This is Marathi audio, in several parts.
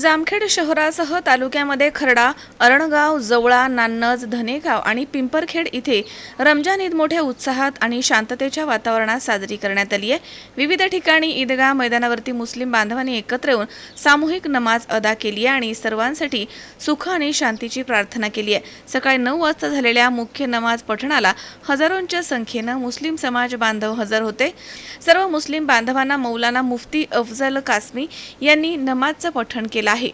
जामखेड शहरासह तालुक्यामध्ये खर्डा अरणगाव जवळा नान्नज धनेगाव आणि पिंपरखेड इथे रमजान ईद मोठ्या उत्साहात आणि शांततेच्या वातावरणात साजरी करण्यात आली आहे. विविध ठिकाणी ईदगाह मैदानावरती मुस्लिम बांधवांनी एकत्र येऊन सामूहिक नमाज अदा केली आहे आणि सर्वांसाठी सुख आणि शांतीची प्रार्थना केली आहे. सकाळी नऊ वाजता झालेल्या मुख्य नमाज पठणाला हजारोंच्या संख्येनं मुस्लिम समाज बांधव हजर होते. सर्व मुस्लिम बांधवांना मौलाना मुफ्ती अफजल कासमी यांनी नमाजचं पठण केलं. आहे.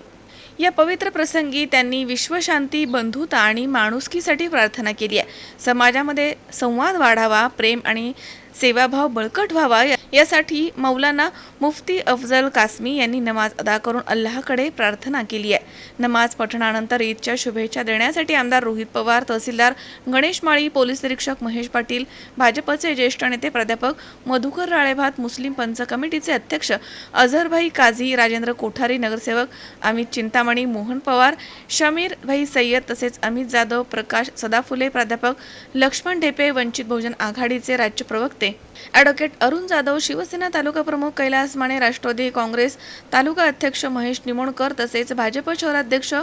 या पवित्र प्रसंगी त्यांनी विश्वशांती बंधुता आणि माणुसकीसाठी प्रार्थना केली आहे. समाजामध्ये संवाद वाढावा प्रेम आणि सेवाभाव बळकट व्हावा या- यासाठी मौलाना मुफ्ती अफजल कासमी यांनी नमाज अदा करून अल्लाहकडे प्रार्थना केली आहे. नमाज पठणानंतर ईदच्या शुभेच्छा देण्यासाठी आमदार रोहित पवार तहसीलदार गणेश माळी पोलीस निरीक्षक महेश पाटील भाजपचे ज्येष्ठ नेते प्राध्यापक मधुकर राळेभात मुस्लिम पंच कमिटीचे अध्यक्ष अझरभाई काझी राजेंद्र कोठारी नगरसेवक अमित चिंतामणी मोहन पवार शमीर भाई सय्यद तसेच अमित जाधव प्रकाश सदाफुले प्राध्यापक लक्ष्मण ढेपे वंचित बहुजन आघाडीचे राज्य प्रवक्ते ॲडव्होकेट अरुण जाधव शिवसेना तालुका प्रमुख कैलास माने राष्ट्रवादी काँग्रेस तालुका अध्यक्ष महेश निमोणकर तसेच भाजप शहराध्यक्ष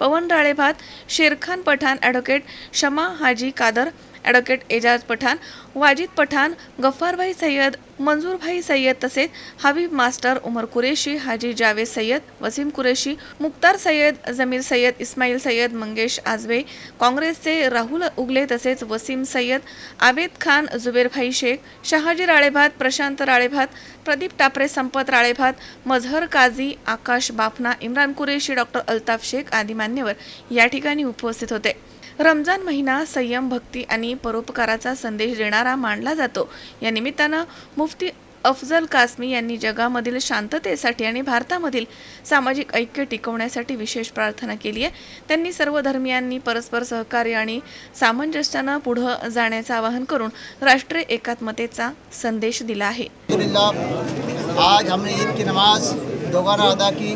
पवन राळेभात शेरखान पठाण ॲडव्होकेट शमा हाजी कादर ॲडव्होकेट एजाज पठाण वाजिद पठाण गफ्फारभाई सय्यद मंजूरभाई सय्यद तसेच हबीब मास्टर उमर कुरेशी हाजी जावेद सय्यद वसीम कुरेशी मुक्तार सय्यद जमीर सय्यद इस्माईल सय्यद मंगेश आजबे काँग्रेसचे राहुल उगले तसेच वसीम सय्यद आबेद खान जुबेरभाई शेख शहाजी राळेभात प्रशांत राळेभात प्रदीप टापरे संपत राळेभात मझहर काझी आकाश बाफना इम्रान कुरेशी डॉक्टर अल्ताफ शेख आदी मान्यवर या ठिकाणी उपस्थित होते. रमजान महिना संयम भक्ती आणि परोपकाराचा संदेश देणारा मानला जातो. या निमित्तानं मुफ्ती अफजल कासमी यांनी जगामधील शांततेसाठी आणि भारतामधील सामाजिक ऐक्य टिकवण्यासाठी विशेष प्रार्थना केली आहे. त्यांनी सर्व धर्मियांनी परस्पर सहकार्य आणि सामंजस्यानं पुढं जाण्याचं आवाहन करून राष्ट्रीय एकात्मतेचा संदेश दिला आहे. आज हमने ईद की नमाज दोबारा अदा की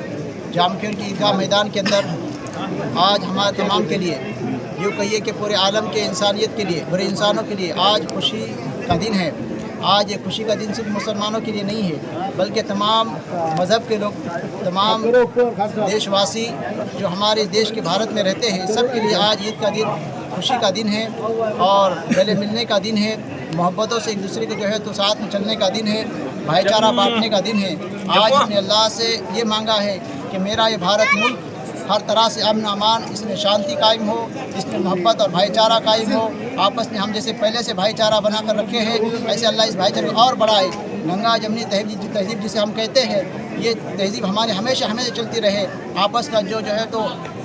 जामखेड़ की ईदगाह मैदान के अंदर. आज हमारे तमाम के लिए यूँ कहिए कि पूरे आलम के इंसानियत के लिए पूरे इंसानों के लिए आज खुशी का दिन है। आज ये खुशी का दिन सिर्फ़ मुसलमानों के लिए नहीं है बल्कि तमाम मज़हब के लोग तमाम देशवासी जो हमारे देश के भारत में रहते हैं सब के लिए आज ईद का दिन खुशी का दिन है और गले मिलने का दिन है मोहब्बतों से एक दूसरे के जो है तो साथ में चलने का दिन है भाईचारा बांटने का दिन है। आज हमने अल्लाह से ये मांगा है कि मेरा ये भारत मुल्क हर तरह से अमन अमान, इसमें शांति कायम हो, इसमें मोहब्बत और भाईचारा कायम हो। आपस में हम जैसे पहले से भाईचारा बना कर रखे हैं, ऐसे अल्लाह इस भाईचारे को और बढ़ाए। गंगा, जमनी, तहजीब तहजीब जिसे हम कहते हैं, ये तहजीब हमारे हमेशा हमेशा चलती रहे। आपस का जो जो है तो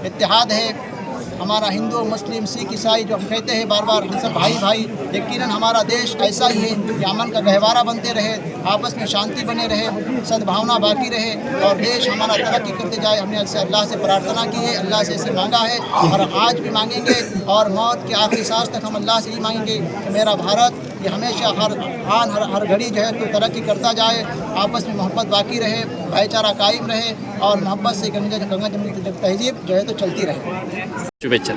इतिहाद है। हमारा हिंदू मुस्लिम, सिख, ईसाई जो हम कहते हैं बार बार सब भाई भाई यकीन हमारा देश ऐसा ही है कि अमन का गहवारा बनते रहे, आपस में शांति बने रहे, सद्भावना बाकी रहे और देश हमारा तरक्की करते जाए। हमने अल्लाह से प्रार्थना की है, अल्लाह से इसे मांगा है और आज भी मांगेंगे। और मौत के आखिरी सांस तक हम अल्लाह से ही मांगेंगे कि मेरा भारत ये हमेशा हर आन हर हर घड़ी जो है तो तरक्की करता जाए आपस में मोहब्बत बाकी रहे भाईचारा कायम रहे और मोहब्बत से गंगा गंगा जमनी की तहजीब जो है तो चलती रहे। शुभेच्छा।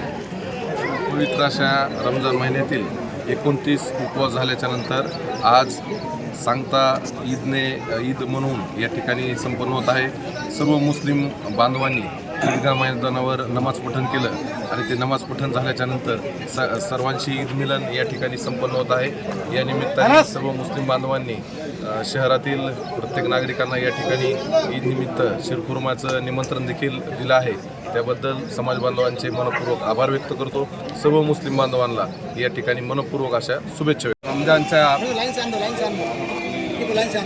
पवित्र अशा रमज़ान महिन्यातील एकोणतीस उपवास झाल्याच्या नंतर आज सांगता ईदने ईद म्हणून या ठिकाणी संपन्न होत आहे. सर्व मुस्लिम बांधवांनी ईदगाह मैदानावर नमाज पठण केलं आणि ते नमाज पठण झाल्याच्यानंतर स सर्वांशी ईद मिलन या ठिकाणी संपन्न होत आहे. या निमित्ताने सर्व मुस्लिम बांधवांनी शहरातील प्रत्येक नागरिकांना या ठिकाणी ईदनिमित्त शिरखुर्माचं निमंत्रण देखील दिलं आहे. त्याबद्दल समाज बांधवांचे मनपूर्वक आभार व्यक्त करतो. सर्व मुस्लिम बांधवांना या ठिकाणी मनपूर्वक अशा शुभेच्छा रमजानच्या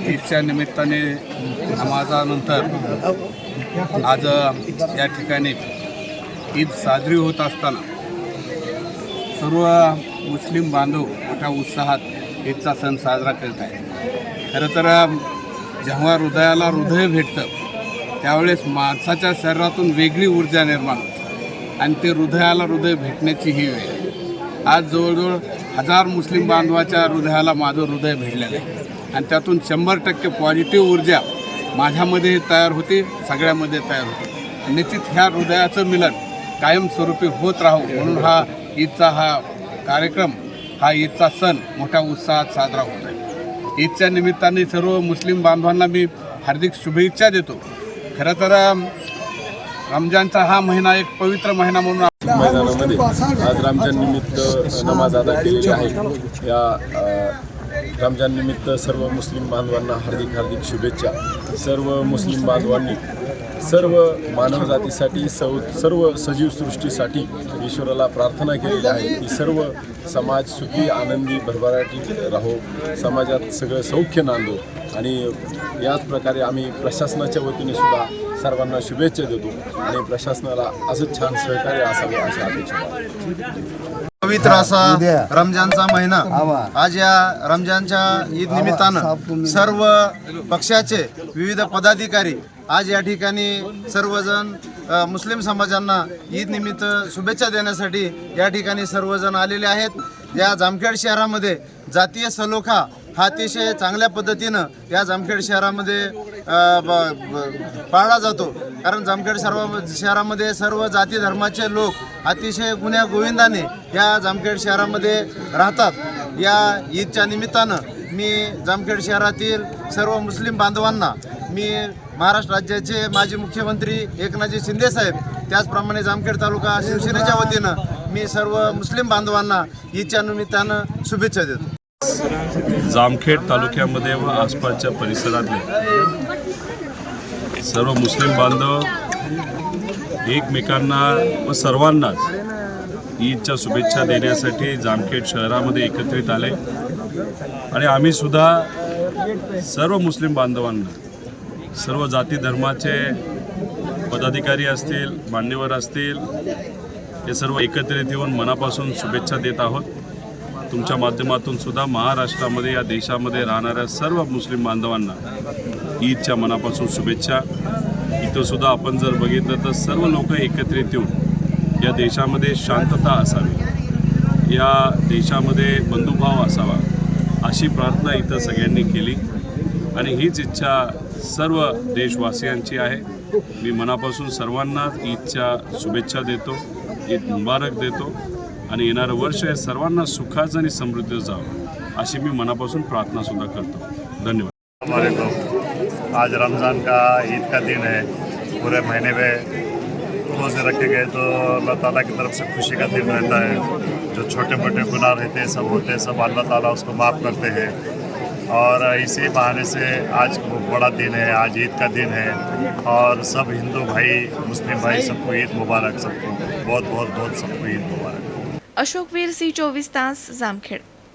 ईदच्या निमित्ताने नमाजानंतर आज या ठिकाणी ईद साजरी होत असताना सर्व मुस्लिम बांधव मोठ्या उत्साहात ईदचा सण साजरा करत आहेत खरं तर जेव्हा हृदयाला हृदय भेटतं त्यावेळेस माणसाच्या शरीरातून वेगळी ऊर्जा निर्माण होते आणि ते हृदयाला हृदय भेटण्याची ही वेळ आहे. आज जवळजवळ हजार मुस्लिम बांधवाच्या हृदयाला माझं हृदय भेटलेलं आहे आणि त्यातून शंभर टक्के पॉझिटिव्ह ऊर्जा माझ्यामध्ये तयार होती सगळ्यामध्ये तयार होती. निश्चित ह्या हृदयाचं मिलन कायमस्वरूपी होत राहू म्हणून हा ईदचा हा कार्यक्रम हा ईदचा सण मोठ्या उत्साहात साजरा होत आहे. ईदच्या निमित्ताने सर्व मुस्लिम बांधवांना मी हार्दिक शुभेच्छा देतो. खरं तर रमजानचा हा महिना एक पवित्र महिना म्हणून मैदानामध्ये आज रमजान निमित्त नमाज अदा केलेली आहे. या रमजाननिमित्त सर्व मुस्लिम बांधवांना हार्दिक हार्दिक शुभेच्छा. सर्व मुस्लिम बांधवांनी सर्व मानवजातीसाठी सौ सर्व सजीव सृष्टीसाठी ईश्वराला प्रार्थना केलेली आहे की सर्व समाज सुखी आनंदी भरभराटी राहो. समाजात सगळं सौख्य नांदो आणि याच प्रकारे आम्ही प्रशासनाच्या वतीने सुद्धा सर्वांना शुभेच्छा देतो आणि प्रशासनाला असंच छान सहकार्य असावं अशा अपेक्षा पवित्र असा रमजानचा महिना. आज या रमजानच्या ईद निमित्तानं सर्व पक्षाचे विविध पदाधिकारी आज या ठिकाणी सर्वजण मुस्लिम समाजांना ईद निमित्त शुभेच्छा देण्यासाठी या ठिकाणी सर्वजण आलेले आहेत. या जामखेड शहरामध्ये जातीय सलोखा हा अतिशय चांगल्या पद्धतीनं या जामखेड शहरामध्ये ब- पाळला जातो. कारण जामखेड सर्व शहरामध्ये सर्व जाती धर्माचे लोक अतिशय गुन्ह्या गोविंदाने या जामखेड शहरामध्ये राहतात. या ईदच्या निमित्तानं मी जामखेड शहरातील सर्व मुस्लिम बांधवांना मी महाराष्ट्र राज्याचे माजी मुख्यमंत्री एकनाथजी शिंदेसाहेब त्याचप्रमाणे जामखेड तालुका शिवसेनेच्या वतीनं मी सर्व मुस्लिम बांधवांना ईदच्या निमित्तानं शुभेच्छा देतो. जामखेड तालुक्यामध्ये व आसपासच्या परिसरातले सर्व मुस्लिम बांधव एकमेकांना व सर्वांनाच ईदच्या शुभेच्छा देण्यासाठी जामखेड शहरामध्ये एकत्रित आले. आणि आम्ही सुद्धा सर्व मुस्लिम बांधवांना सर्व जाती धर्माचे पदाधिकारी असतील मान्यवर असतील हे सर्व एकत्रित येऊन मनापासून शुभेच्छा देत आहोत. तुमच्या माध्यमातून सुद्धा महाराष्ट्रामध्ये या देशामध्ये राहणाऱ्या सर्व मुस्लिम बांधवांना ईदच्या मनापासून शुभेच्छा. इथंसुद्धा आपण जर बघितलं तर सर्व लोक एकत्रित येऊन या देशामध्ये शांतता असावी. या देशामध्ये बंधुभाव असावा अशी प्रार्थना इथं सगळ्यांनी केली. आणि हीच इच्छा सर्व देशवासियांची आहे. मी मनापासून सर्वांना ईदच्या शुभेच्छा देतो ईद मुबारक देतो. आणि वर्ष हे सर्वांना सुखाचं आणि समृद्धीचं जावं, अशी मी मनापासून प्रार्थनासुद्धा करतो. धन्यवाद. हमारे को आज रमज़ान का ईद का दिन है, पूरे महीने में रोज़े रखे गए तो अल्लाह ताला की तरफ़ से खुशी का दिन रहता है। जो छोटे मोटे गुनाह रहते हैं, सब होते हैं, सब अल्लाह ताला उसको माफ़ करते हैं। और इसी बहाने से आज बड़ा दिन है, आज ईद का दिन है, और सब हिंदू भाई, मुस्लिम भाई, सबको ईद मुबारक, सबको बहुत बहुत बहुत सबको ईद मुबारक। अशोकवीर सी चोवीस तास जामखेड.